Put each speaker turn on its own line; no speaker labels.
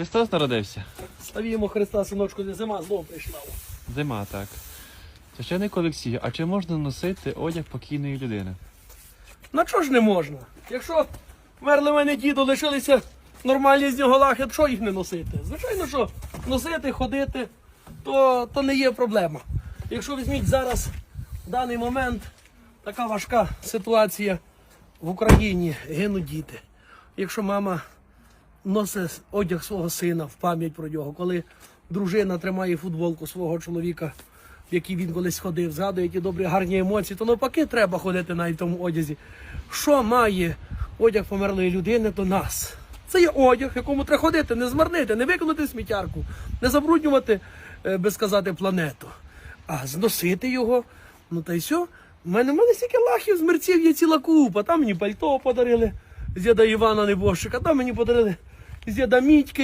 Христос народився.
Славімо Христа, синочку, зима знову прийшла.
Зима, так. Священник Олексій, а чи можна носити одяг покійної людини?
На чого ж не можна? Якщо мерли в мене діду, лишилися нормальні з нього лахи, то що їх не носити? Звичайно, що носити, ходити, то, то не є проблема. Якщо візьміть зараз, в даний момент, така важка ситуація в Україні, гинуть діти. Якщо мама носить одяг свого сина в пам'ять про нього, коли дружина тримає футболку свого чоловіка, в який він колись ходив, згадує ті добрі гарні емоції, то навпаки треба ходити навіть в тому одязі. Що має одяг померлої людини до нас? Це є одяг, якому треба ходити, не змарнити, не виконати сміттярку, не забруднювати, е, би сказати, планету, а зносити його. Ну та й все. У мене, в мене стільки лахів з мерців є ціла купа. Там мені пальто подарили з діда Івана Небожчика, там мені подарили з діда Мітьки.